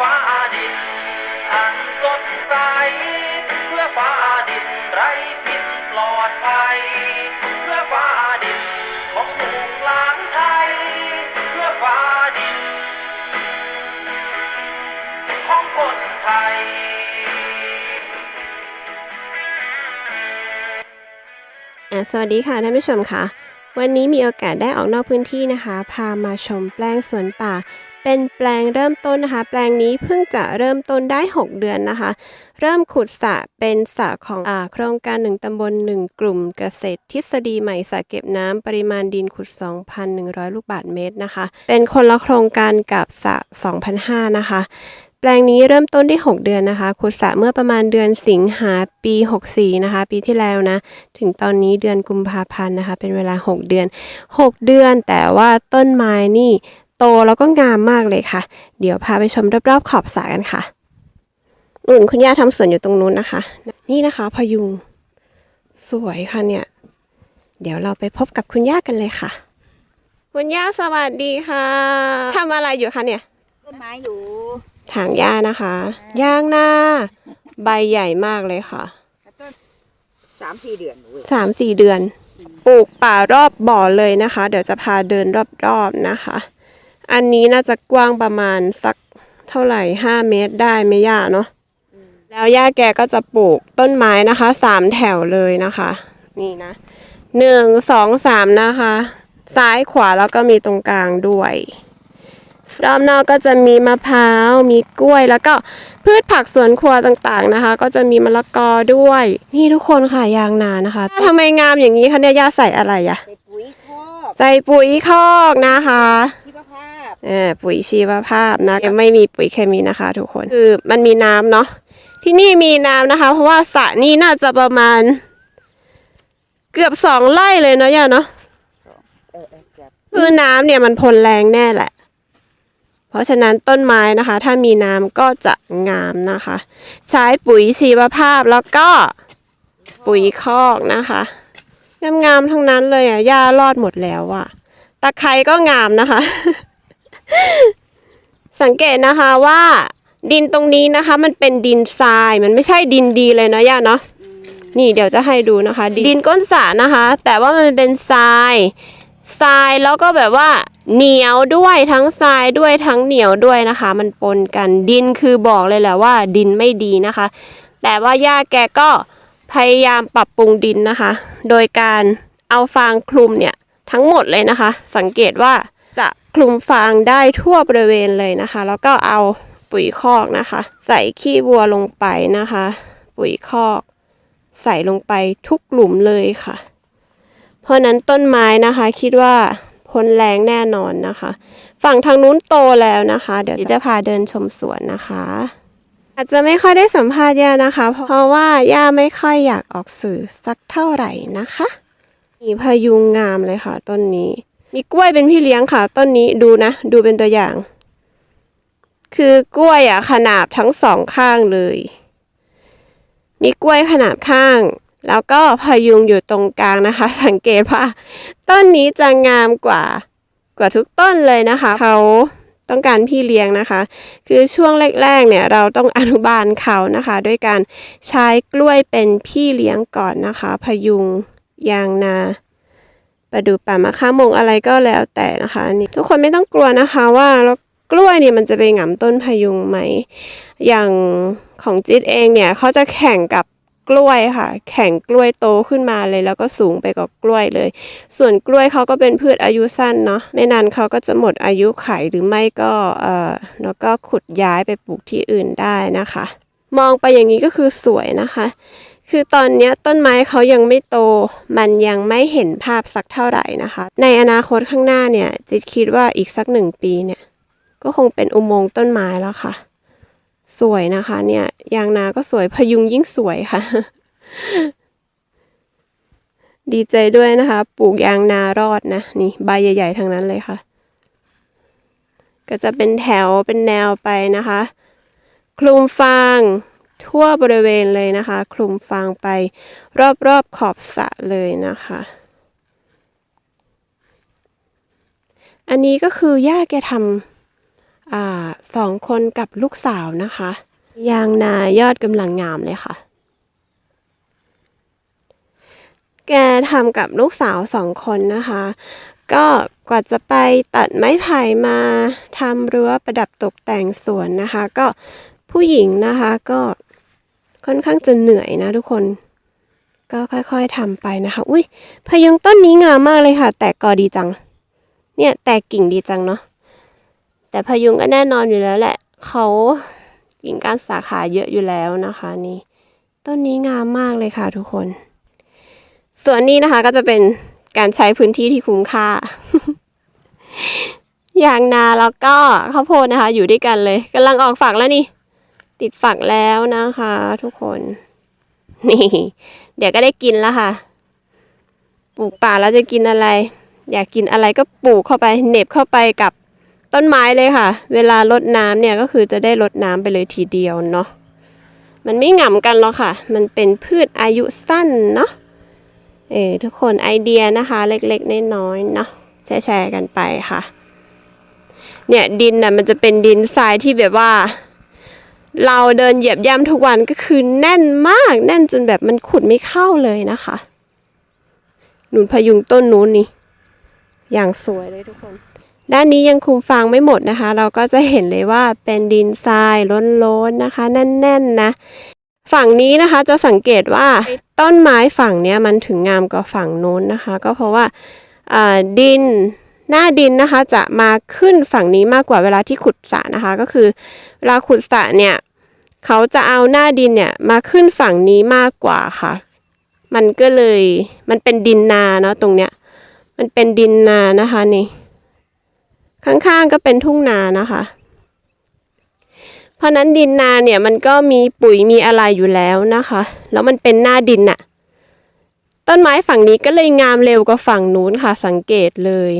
ฟ้าดิน อันสดใส เพื่อฟ้าดินไร้พิษปลอดภัย เพื่อฟ้าดินของหมู่หลานไทย เพื่อฟ้าดิน ของคนไทยสวัสดีค่ะท่านผู้ชมค่ะ วันนี้มีโอกาสได้ออกนอกพื้นที่นะคะ พามาชมแปลงสวนป่า เป็นแปลงเริ่มต้นนะคะ แปลงนี้เพิ่งจะเริ่มต้นได้ 6 เดือนนะคะ เริ่มขุดสระเป็นสระของอโครงการ 1 ตำบล 1 กลุ่มเกษตร ทฤษฎีใหม่สระเก็บน้ำปริมาณดินขุด 2,100 ลูกบาศก์เมตรนะคะ เป็นคนละโครงการกับสระ2,005นะคะ แปลงนี้เริ่มต้นได้6เดือนนะคะขุดสระเมื่อประมาณเดือนสิงหาปี 64 นะคะ ปีที่แล้วนะ ถึงตอนนี้เดือนกุมภาพันธ์นะคะ เป็นเวลา 6 เดือน 6 เดือน แต่ว่าต้นไม้นี่โตแล้วก็งามมากเลยค่ะ เดี๋ยวพาไปชมรอบๆขอบสระกันค่ะอุ่นคุณย่าทำสวนอยู่ตรงนู้นนะคะ นี่นะคะ พยุง สวยค่ะเนี่ย เดี๋ยวเราไปพบกับคุณย่ากันเลยค่ะ คุณย่าสวัสดีค่ะทำอะไรอยู่คะเนี่ยต้นไม้อยู่ ถางหญ้านะคะยางนาใบใหญ่มากเลยค่ะแล้วก็สามสี่เดือนเว้ยสามสี่เดือน ปลูกป่ารอบบ่อเลยนะคะ เดี๋ยวจะพาเดินรอบๆนะคะ อันนี้น่าจะกว้างประมาณสักเท่าไหร่ห้าเมตรได้ไม่ยากเนาะแล้วย่าแกก็จะปลูกต้นไม้นะคะสามแถวเลยนะคะ นี่นะหนึ่งสองสามนะคะ ซ้ายขวาแล้วก็มีตรงกลางด้วย รอบนอกก็จะมีมะพร้าว มีกล้วย แล้วก็พืชผักสวนครัวต่างๆนะคะ ก็จะมีมะละกอด้วย นี่ทุกคนค่ะยางนานะคะทำไมงามอย่างนี้คะเนี่ยย่าใส่อะไรอะใส่ปุ๋ยคอกใส่ปุ๋ยคอกนะคะชีวภาพเออปุ๋ยชีวภาพนะไม่มีปุ๋ยเคมีนะคะ ทุกคนคือมันมีน้ำเนาะที่นี่มีน้ำนะคะ เพราะว่าสระนี่น่าจะประมาณ เกือบสองไร่เลยเนาะย่าเนาะเออเออจับคือน้ำเนี่ยมันพลแรงแน่แหละ เพราะฉะนั้นต้นไม้นะคะ ถ้ามีน้ำก็จะงามนะคะ ใช้ปุ๋ยชีวภาพแล้วก็ปุ๋ยคอกนะคะงามๆทั้งนั้นเลยอะหญ้ารอดหมดแล้วอะตะไคร้ก็งามนะคะ สังเกตนะคะว่า ดินตรงนี้นะคะ มันเป็นดินทรายมันไม่ใช่ดินดีเลยเนาะย่าเนาะนี่เดี๋ยวจะให้ดูนะคะ ดินก้นสระนะคะ แต่ว่ามันเป็นทรายทรายแล้วก็แบบว่า เหนียวด้วยทั้งทรายด้วยทั้งเหนียวด้วยนะคะ มันปนกันดินคือบอกเลยแหละว่า ดินไม่ดีนะคะ แต่ว่าย่าแกก็พยายามปรับปรุงดินนะคะ โดยการเอาฟางคลุมเนี่ยทั้งหมดเลยนะคะ สังเกตว่าจะคลุมฟางได้ทั่วบริเวณเลยนะคะ แล้วก็เอาปุ๋ยคอกนะคะ ใส่ขี้วัวลงไปนะคะ ปุ๋ยคอก ใส่ลงไปทุกหลุมเลยค่ะ เพราะฉะนั้นต้นไม้นะคะคิดว่า พ้นแรงแน่นอนนะคะ ฝั่งทางนู้นโตแล้วนะคะ เดี๋ยวจะพาเดินชมสวนนะคะ อาจจะไม่ค่อยได้สัมภาษณ์ย่านะคะ เพราะว่าย่าไม่ค่อยอยากออกสื่อสักเท่าไหร่นะคะมีพายุงงามเลยค่ะ ต้นนี้ มีกล้วยเป็นพี่เลี้ยงค่ะ ต้นนี้ดูนะ ดูเป็นตัวอย่าง คือกล้วยอะขนาบทั้งสองข้างเลย มีกล้วยขนาบข้าง แล้วก็พายุงอยู่ตรงกลางนะคะ สังเกตว่า ต้นนี้จะงามกว่ากว่าทุกต้นเลยนะคะ เขาต้องการพี่เลี้ยงนะคะ คือช่วงแรกๆเนี่ยเราต้องอนุบาลเขานะคะ ด้วยการใช้กล้วยเป็นพี่เลี้ยงก่อนนะคะ พยุงยางนาประดู่ป่ามะข่ามงอะไรก็แล้วแต่นะคะนี่ทุกคนไม่ต้องกลัวนะคะว่าแล้วกล้วยเนี่ยมันจะไปหงำต้นพยุงไหม อย่างของจิ๊ดเองเนี่ยเขาจะแข่งกับ กล้วยค่ะ แข่งกล้วยโตขึ้นมาเลย แล้วก็สูงไปกับกล้วยเลย ส่วนกล้วยเขาก็เป็นพืชอายุสั้นเนาะไม่นานเขาก็จะหมดอายุไขหรือไม่ก็เอ่อแล้วก็ขุดย้ายไปปลูกที่อื่นได้นะคะ มองไปอย่างนี้ก็คือสวยนะคะ คือตอนนี้ต้นไม้เขายังไม่โต มันยังไม่เห็นภาพสักเท่าไหร่นะคะ ในอนาคตข้างหน้าเนี่ยจิตคิดว่าอีกสักหนึ่งปีเนี่ย ก็คงเป็นอุโมงค์ต้นไม้แล้วค่ะ สวยนะคะเนี่ย ยางนาก็สวยพยุงยิ่งสวยค่ะ ดีใจด้วยนะคะ ปลูกยางนารอดนะ นี่ใบใหญ่ ๆทั้งนั้นเลยค่ะ ก็จะเป็นแถวเป็นแนวไปนะคะ คลุมฟางทั่วบริเวณเลยนะคะ คลุมฟางไปรอบๆขอบสระเลยนะคะ อันนี้ก็คือย่าแกทำ อ่าสองคนกับลูกสาวนะคะ ยางนายอดกำลังงามเลยค่ะ แกทำกับลูกสาวสองคนนะคะ ก็กว่าจะไปตัดไม้ไผ่มาทำรั้วประดับตกแต่งสวนนะคะ ก็ผู้หญิงนะคะก็ค่อนข้างจะเหนื่อยนะทุกคน ก็ค่อยๆทำไปนะคะ อุ้ยพยุงต้นนี้งามมากเลยค่ะ แตกกอดีจัง เนี่ยแตกกิ่งดีจังเนาะ แต่พยุงก็แน่นอนอยู่แล้วแหละ เขากิ่งก้านสาขาเยอะอยู่แล้วนะคะนี่ต้นนี้งามมากเลยค่ะทุกคน ส่วนนี้นะคะก็จะเป็นการใช้พื้นที่ที่คุ้มค่า ยางนาแล้วก็ข้าวโพดนะคะ อยู่ด้วยกันเลยกำลังออกฝักแล้วนี่ ติดฝักแล้วนะคะ ทุกคน นี่ เดี๋ยวก็ได้กินแล้วค่ะ ปลูกป่าแล้วจะกินอะไร อยากกินอะไรก็ปลูกเข้าไปเน็บเข้าไปกับ ต้นไม้เลยค่ะ เวลารดน้ำเนี่ยก็คือจะได้รดน้ำไปเลยทีเดียวเนาะมันไม่หง่ำกันหรอกค่ะ มันเป็นพืชอายุสั้นเนาะเออทุกคนไอเดียนะคะเล็กๆน้อยๆเนาะแชร์ๆกันไปค่ะ เนี่ยดินน่ะมันจะเป็นดินทรายที่แบบว่า เราเดินเหยียบย่ำทุกวันก็คือแน่นมาก แน่นจนแบบมันขุดไม่เข้าเลยนะคะ หนุนพยุงต้นนู้นนี่ อย่างสวยเลยทุกคน ด้านนี้ยังคุมฟางไม่หมดนะคะ เราก็จะเห็นเลยว่าเป็นดินทรายล้นๆนะคะ แน่นๆนะ ฝั่งนี้นะคะจะสังเกตว่าต้นไม้ฝั่งเนี้ยมันถึงงามกว่าฝั่งโน้นนะคะ ก็เพราะว่าอ่าดินหน้าดินนะคะจะมาขึ้นฝั่งนี้มากกว่าเวลาที่ขุดสระนะคะ ก็คือเวลาขุดสระเนี่ยเขาจะเอาหน้าดินเนี่ยมาขึ้นฝั่งนี้มากกว่าค่ะ มันก็เลยมันเป็นดินนาเนาะตรงเนี้ย มันเป็นดินนานะคะนี่ ข้างๆก็เป็นทุ่งนานะคะ เพราะนั้นดินนาเนี่ยมันก็มีปุ๋ยมีอะไรอยู่แล้วนะคะ แล้วมันเป็นหน้าดินน่ะ ต้นไม้ฝั่งนี้ก็เลยงามเร็วกว่าฝั่งนู้นค่ะ สังเกตเลย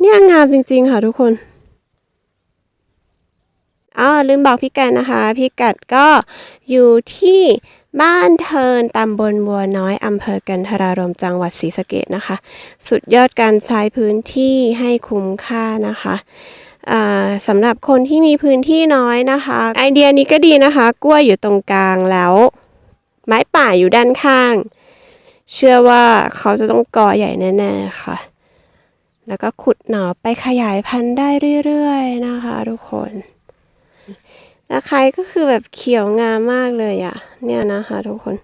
เนี่ยงามจริงๆค่ะทุกคนอ๋อลืมบอกพี่กัดนะคะ พี่กัดก็อยู่ที่ บ้านเทินตำบลบัวน้อยอำเภอกันทรารมจังหวัดศรีสะเกดนะคะ สุดยอดการใช้พื้นที่ให้คุ้มค่านะคะสำหรับคนที่มีพื้นที่น้อยนะคะ ไอเดียนี้ก็ดีนะคะ กล้วยอยู่ตรงกลางแล้ว ไม้ป่าอยู่ด้านข้าง เชื่อว่าเขาจะต้องกอใหญ่แน่ๆค่ะ แล้วก็ขุดหน่อไปขยายพันธุ์ได้เรื่อยๆนะคะทุกคน ตะไคร้ก็คือแบบเขียวงามมากเลยอะ่ะ เนี่ยนะคะทุกคน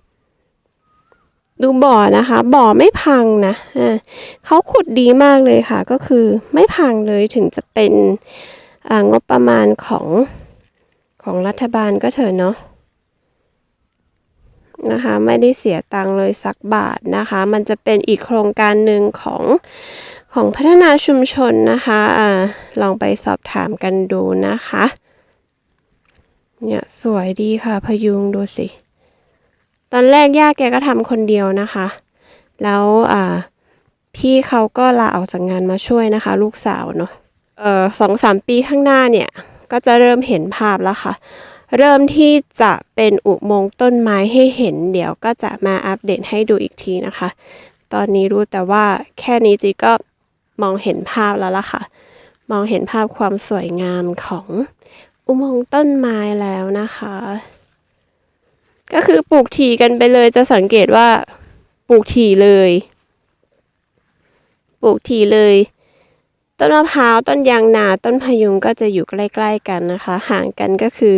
ดูบ่อนะคะ บ่อไม่พังนะอ่าเขาขุดดีมากเลยค่ะ ก็คือไม่พังเลยถึงจะเป็นอ่างบประมาณของของรัฐบาลก็เถอะเนาะนะคะไม่ได้เสียตังค์เลยสักบาทนะคะ มันจะเป็นอีกโครงการหนึ่งของของพัฒนาชุมชนนะคะอ่าลองไปสอบถามกันดูนะคะ เนี่ยสวยดีค่ะ พยุงดูสิ ตอนแรกย่าแกก็ทำคนเดียวนะคะ แล้วอ่า พี่เขาก็ลาออกจากงานมาช่วยนะคะ ลูกสาวเนาะเอ่อสองสามปีข้างหน้าเนี่ย ก็จะเริ่มเห็นภาพแล้วค่ะ เริ่มที่จะเป็นอุโมงค์ต้นไม้ให้เห็น เดี๋ยวก็จะมาอัปเดตให้ดูอีกทีนะคะ ตอนนี้รู้แต่ว่าแค่นี้จีก็มองเห็นภาพแล้วล่ะค่ะ มองเห็นภาพความสวยงามของ อุโมงค์ต้นไม้แล้วนะคะ ก็คือปลูกถี่กันไปเลยจะสังเกตว่า ปลูกถี่เลย ปลูกถี่เลย ต้นมะพร้าวต้นยางนาต้นพยุงก็จะอยู่ใกล้ๆกันนะคะ ห่างกันก็คือ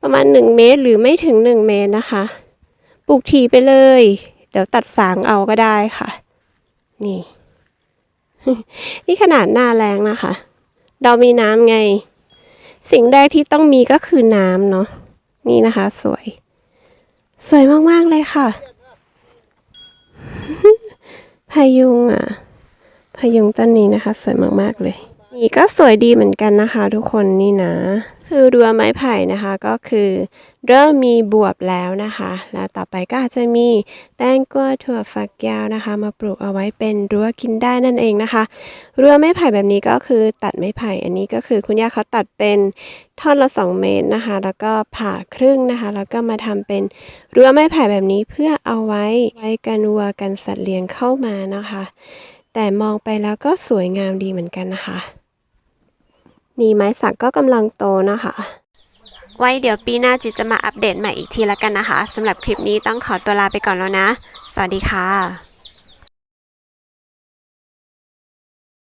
ประมาณหนึ่งเมตรหรือไม่ถึงหนึ่งเมตรนะคะ ปลูกถี่ไปเลย เดี๋ยวตัดสางเอาก็ได้ค่ะ นี่ นี่ขนาดหน้าแรงนะคะ เรามีน้ำไง สิ่งแรกที่ต้องมีก็คือน้ำเนาะนี่นะคะ สวย สวยมาก ๆ เลยค่ะ พายุงอะ พายุงต้นนี้นะคะ สวยมาก ๆ เลย นี่ก็สวยดีเหมือนกันนะคะ ทุกคนนี่นะ คือรั้วไม้ไผ่นะคะก็คือเริ่มมีบวบแล้วนะคะ แล้วต่อไปก็อาจจะมีแตงกวาถั่วฝักยาวนะคะ มาปลูกเอาไว้เป็นรั้วกินได้นั่นเองนะคะรั้วไม้ไผ่แบบนี้ก็คือตัดไม้ไผ่อันนี้ก็คือคุณย่าเขาตัดเป็นท่อนละ 2 เมตรนะคะ แล้วก็ผ่าครึ่งนะคะ แล้วก็มาทำเป็นรั้วไม้ไผ่แบบนี้เพื่อเอาไว้ไว้กันวัวกันสัตว์เลี้ยงเข้ามานะคะ แต่มองไปแล้วก็สวยงามดีเหมือนกันนะคะ นี่ไม้สักก็กำลังโตนะคะ ไว้เดี๋ยวปีหน้าจิตจะมาอัปเดตใหม่อีกทีละกันนะคะสำหรับคลิปนี้ต้องขอตัวลาไปก่อนแล้วนะ สวัสดีค่ะ